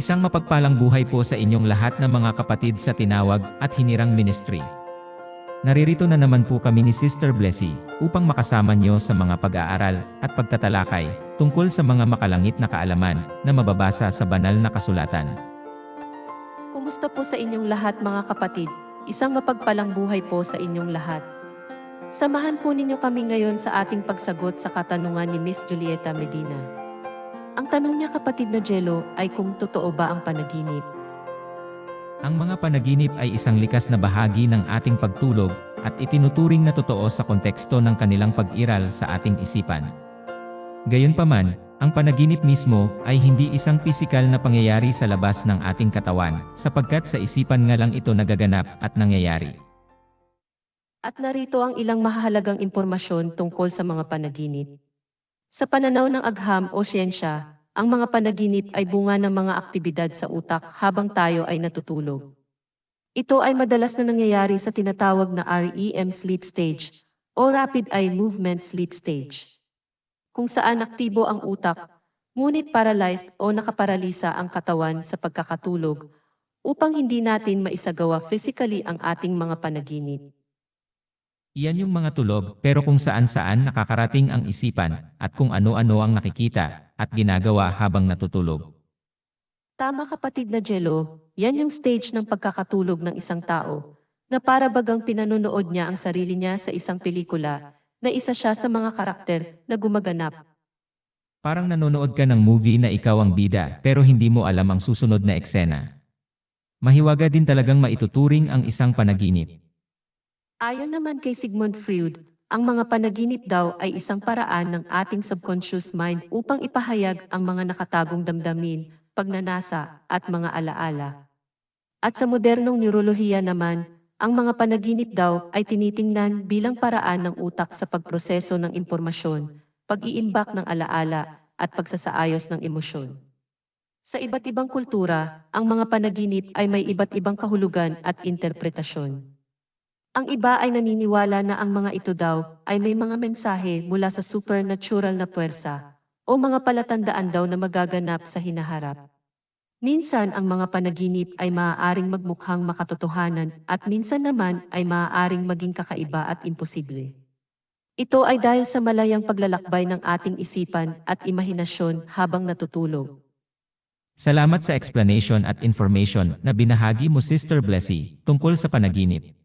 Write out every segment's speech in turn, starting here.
Isang mapagpalang buhay po sa inyong lahat na mga kapatid sa tinawag at hinirang ministry. Naririto na naman po kami ni Sister Blessy upang makasama niyo sa mga pag-aaral at pagtatalakay tungkol sa mga makalangit na kaalaman na mababasa sa banal na kasulatan. Kumusta po sa inyong lahat mga kapatid? Isang mapagpalang buhay po sa inyong lahat. Samahan po ninyo kami ngayon sa ating pagsagot sa katanungan ni Miss Julieta Medina. Ang tanong niya kapatid na Jello ay kung totoo ba ang panaginip. Ang mga panaginip ay isang likas na bahagi ng ating pagtulog at itinuturing na totoo sa konteksto ng kanilang pag-iral sa ating isipan. Gayunpaman, ang panaginip mismo ay hindi isang pisikal na pangyayari sa labas ng ating katawan, sapagkat sa isipan nga lang ito nagaganap at nangyayari. At narito ang ilang mahalagang impormasyon tungkol sa mga panaginip. Sa pananaw ng agham o siyensya, ang mga panaginip ay bunga ng mga aktibidad sa utak habang tayo ay natutulog. Ito ay madalas na nangyayari sa tinatawag na REM sleep stage o rapid eye movement sleep stage, kung saan aktibo ang utak, ngunit paralyzed o nakaparalisa ang katawan sa pagkakatulog upang hindi natin maisagawa physically ang ating mga panaginip. Iyan yung mga tulog pero kung saan-saan nakakarating ang isipan at kung ano-ano ang nakikita at ginagawa habang natutulog. Tama kapatid na Jello, yan yung stage ng pagkakatulog ng isang tao, na para bagang pinanonood niya ang sarili niya sa isang pelikula, na isa siya sa mga karakter na gumaganap. Parang nanonood ka ng movie na ikaw ang bida pero hindi mo alam ang susunod na eksena. Mahiwaga din talagang maituturing ang isang panaginip. Ayon naman kay Sigmund Freud, ang mga panaginip daw ay isang paraan ng ating subconscious mind upang ipahayag ang mga nakatagong damdamin, pagnanasa, at mga alaala. At sa modernong neurolohiya naman, ang mga panaginip daw ay tinitingnan bilang paraan ng utak sa pagproseso ng impormasyon, pag-iimbak ng alaala, at pagsasaayos ng emosyon. Sa iba't ibang kultura, ang mga panaginip ay may iba't ibang kahulugan at interpretasyon. Ang iba ay naniniwala na ang mga ito daw ay may mga mensahe mula sa supernatural na puwersa o mga palatandaan daw na magaganap sa hinaharap. Minsan ang mga panaginip ay maaaring magmukhang makatotohanan at minsan naman ay maaaring maging kakaiba at imposible. Ito ay dahil sa malayang paglalakbay ng ating isipan at imahinasyon habang natutulog. Salamat sa explanation at information na binahagi mo Sister Blessy tungkol sa panaginip.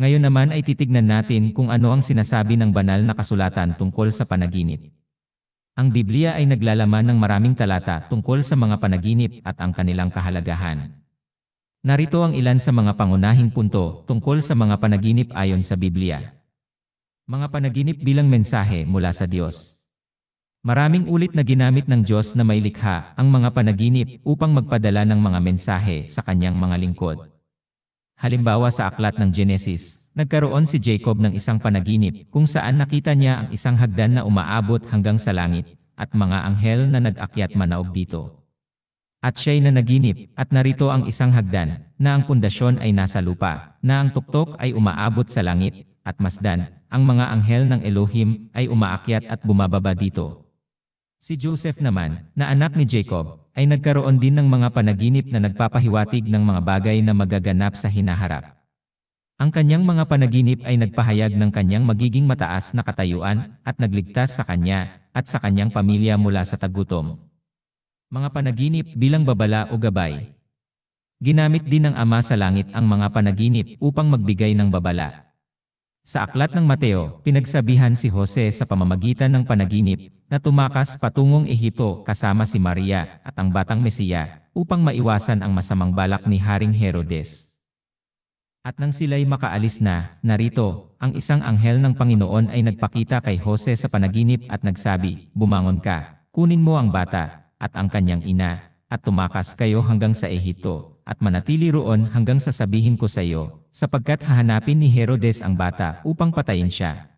Ngayon naman ay titignan natin kung ano ang sinasabi ng banal na kasulatan tungkol sa panaginip. Ang Biblia ay naglalaman ng maraming talata tungkol sa mga panaginip at ang kanilang kahalagahan. Narito ang ilan sa mga pangunahing punto tungkol sa mga panaginip ayon sa Biblia. Mga panaginip bilang mensahe mula sa Diyos. Maraming ulit na ginamit ng Diyos na may likha ang mga panaginip upang magpadala ng mga mensahe sa kanyang mga lingkod. Halimbawa sa aklat ng Genesis, nagkaroon si Jacob ng isang panaginip kung saan nakita niya ang isang hagdan na umaabot hanggang sa langit at mga anghel na nag-akyat manaog dito. At siya'y nanaginip at narito ang isang hagdan na ang pundasyon ay nasa lupa, na ang tuktok ay umaabot sa langit at masdan, ang mga anghel ng Elohim ay umaakyat at bumababa dito. Si Joseph naman, na anak ni Jacob, ay nagkaroon din ng mga panaginip na nagpapahiwatig ng mga bagay na magaganap sa hinaharap. Ang kanyang mga panaginip ay nagpahayag ng kanyang magiging mataas na katayuan at nagligtas sa kanya at sa kanyang pamilya mula sa tagutom. Mga panaginip bilang babala o gabay. Ginamit din ng Ama sa Langit ang mga panaginip upang magbigay ng babala. Sa aklat ng Mateo, pinagsabihan si Jose sa pamamagitan ng panaginip na tumakas patungong Ehipto kasama si Maria at ang batang Mesiya upang maiwasan ang masamang balak ni Haring Herodes. At nang sila'y makaalis na, narito, ang isang anghel ng Panginoon ay nagpakita kay Jose sa panaginip at nagsabi, Bumangon ka, kunin mo ang bata, at ang kanyang ina, at tumakas kayo hanggang sa Ehipto, at manatili roon hanggang sasabihin ko sa iyo, sapagkat hahanapin ni Herodes ang bata upang patayin siya.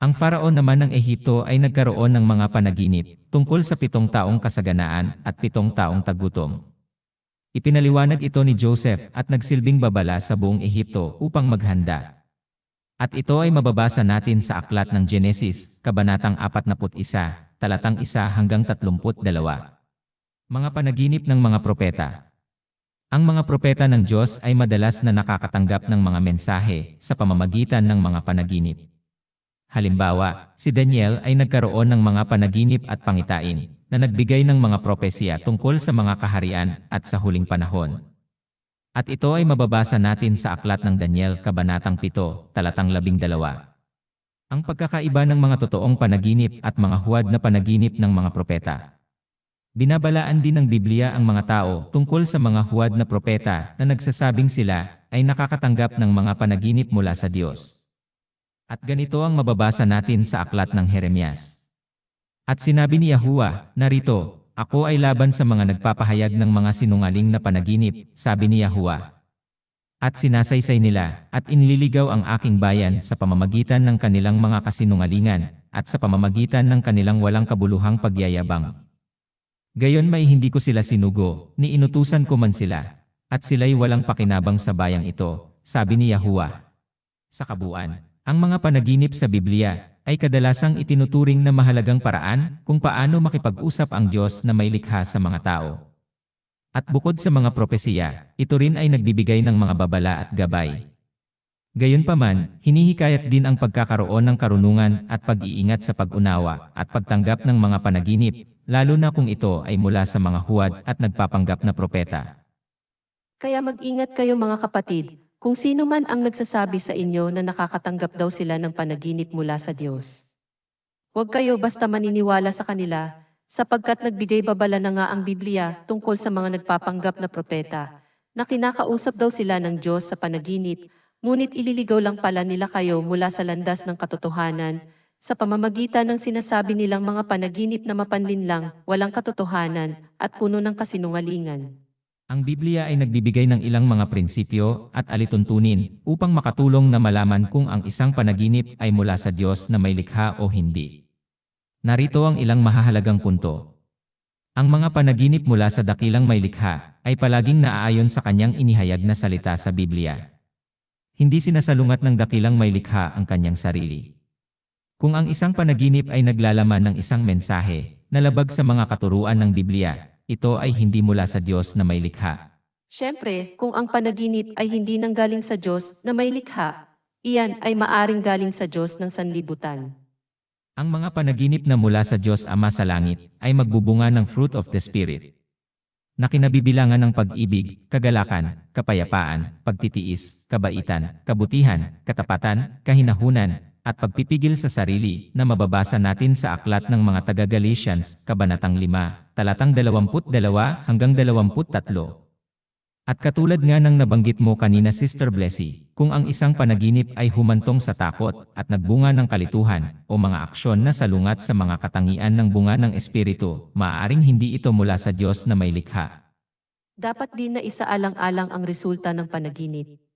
Ang faraon naman ng Ehipto ay nagkaroon ng mga panaginip tungkol sa pitong taong kasaganaan at pitong taong tagutom. Ipinaliwanag ito ni Joseph at nagsilbing babala sa buong Ehipto upang maghanda. At ito ay mababasa natin sa aklat ng Genesis, Kabanatang 41, talatang 1 hanggang 32. Mga panaginip ng mga propeta. Ang mga propeta ng Diyos ay madalas na nakakatanggap ng mga mensahe sa pamamagitan ng mga panaginip. Halimbawa, si Daniel ay nagkaroon ng mga panaginip at pangitain na nagbigay ng mga propesya tungkol sa mga kaharian at sa huling panahon. At ito ay mababasa natin sa aklat ng Daniel Kabanatang 7, talatang 12. Ang pagkakaiba ng mga totoong panaginip at mga huwad na panaginip ng mga propeta. Binabalaan din ng Biblia ang mga tao tungkol sa mga huwad na propeta na nagsasabing sila ay nakakatanggap ng mga panaginip mula sa Diyos. At ganito ang mababasa natin sa aklat ng Jeremias. At sinabi ni Yahuwah, narito, ako ay laban sa mga nagpapahayag ng mga sinungaling na panaginip, sabi ni Yahuwah. At sinasaysay nila, at inililigaw ang aking bayan sa pamamagitan ng kanilang mga kasinungalingan, at sa pamamagitan ng kanilang walang kabuluhang pagyayabang. Gayon may hindi ko sila sinugo, ni inutusan ko man sila, at sila'y walang pakinabang sa bayang ito, sabi ni Yahuwah. Sa kabuuan, ang mga panaginip sa Biblia ay kadalasang itinuturing na mahalagang paraan kung paano makipag-usap ang Diyos na may likha sa mga tao. At bukod sa mga propesiya, ito rin ay nagbibigay ng mga babala at gabay. Gayunpaman, hinihikayat din ang pagkakaroon ng karunungan at pag-iingat sa pag-unawa at pagtanggap ng mga panaginip, lalo na kung ito ay mula sa mga huwad at nagpapanggap na propeta. Kaya mag-ingat kayo mga kapatid, kung sino man ang nagsasabi sa inyo na nakakatanggap daw sila ng panaginip mula sa Diyos. Huwag kayo basta maniniwala sa kanila, sapagkat nagbigay babala na nga ang Biblia tungkol sa mga nagpapanggap na propeta, na kinakausap daw sila ng Diyos sa panaginip, ngunit ililigaw lang pala nila kayo mula sa landas ng katotohanan, sa pamamagitan ng sinasabi nilang mga panaginip na mapanlinlang, walang katotohanan, at puno ng kasinungalingan. Ang Biblia ay nagbibigay ng ilang mga prinsipyo at alituntunin upang makatulong na malaman kung ang isang panaginip ay mula sa Diyos na may likha o hindi. Narito ang ilang mahahalagang punto. Ang mga panaginip mula sa dakilang may likha ay palaging naaayon sa kanyang inihayag na salita sa Biblia. Hindi sinasalungat ng dakilang may likha ang kanyang sarili. Kung ang isang panaginip ay naglalaman ng isang mensahe na labag sa mga katuruan ng Biblia, ito ay hindi mula sa Diyos na may likha. Siyempre, kung ang panaginip ay hindi nanggaling sa Diyos na may likha, iyan ay maaring galing sa Diyos ng sanlibutan. Ang mga panaginip na mula sa Diyos Ama sa langit ay magbubunga ng fruit of the Spirit na kinabibilangan ng pag-ibig, kagalakan, kapayapaan, pagtitiis, kabaitan, kabutihan, katapatan, kahinahunan, at pagpipigil sa sarili na mababasa natin sa aklat ng mga taga-Galatians, Kabanatang 5, talatang 22 hanggang 23. At katulad nga ng nabanggit mo kanina Sister Blessy, kung ang isang panaginip ay humantong sa takot at nagbunga ng kalituhan o mga aksyon na salungat sa mga katangian ng bunga ng Espiritu, maaaring hindi ito mula sa Diyos na may likha. Dapat din na isaalang-alang ang resulta ng panaginip.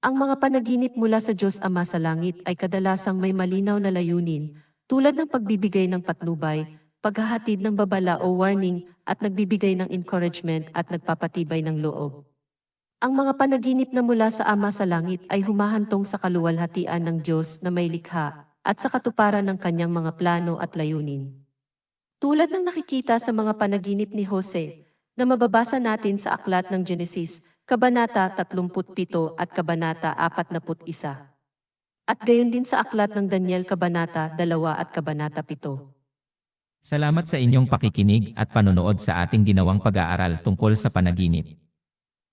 Ang mga panaginip mula sa Diyos Ama sa Langit ay kadalasang may malinaw na layunin, tulad ng pagbibigay ng patnubay, paghahatid ng babala o warning, at nagbibigay ng encouragement at nagpapatibay ng loob. Ang mga panaginip na mula sa Ama sa Langit ay humahantong sa kaluwalhatian ng Diyos na may likha at sa katuparan ng kanyang mga plano at layunin. Tulad ng nakikita sa mga panaginip ni Jose, na mababasa natin sa aklat ng Genesis, Kabanata 37 at Kabanata 41. At gayon din sa aklat ng Daniel Kabanata 2 at Kabanata 7. Salamat sa inyong pakikinig at panonood sa ating ginawang pag-aaral tungkol sa panaginip.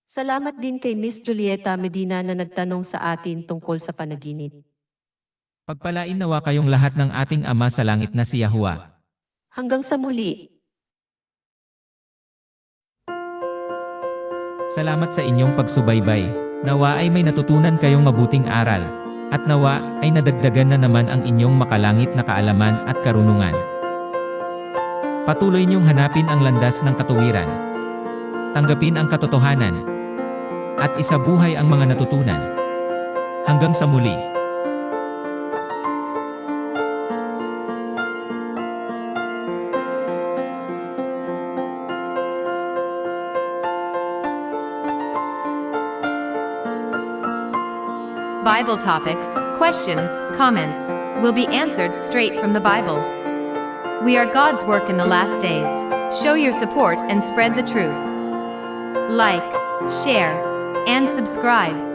Salamat din kay Miss Julieta Medina na nagtanong sa atin tungkol sa panaginip. Pagpalain nawa kayong lahat ng ating Ama sa langit na si Yahuwah. Hanggang sa muli, Salamat sa inyong pagsubaybay. Nawa ay may natutunan kayong mabuting aral. At nawa ay nadagdagan na naman ang inyong makalangit na kaalaman at karunungan. Patuloy niyong hanapin ang landas ng katuwiran. Tanggapin ang katotohanan. At isabuhay ang mga natutunan. Hanggang sa muli. Bible topics, questions, comments will be answered straight from the Bible. We are God's work in the last days. Show your support and spread the truth. Like, share, and subscribe.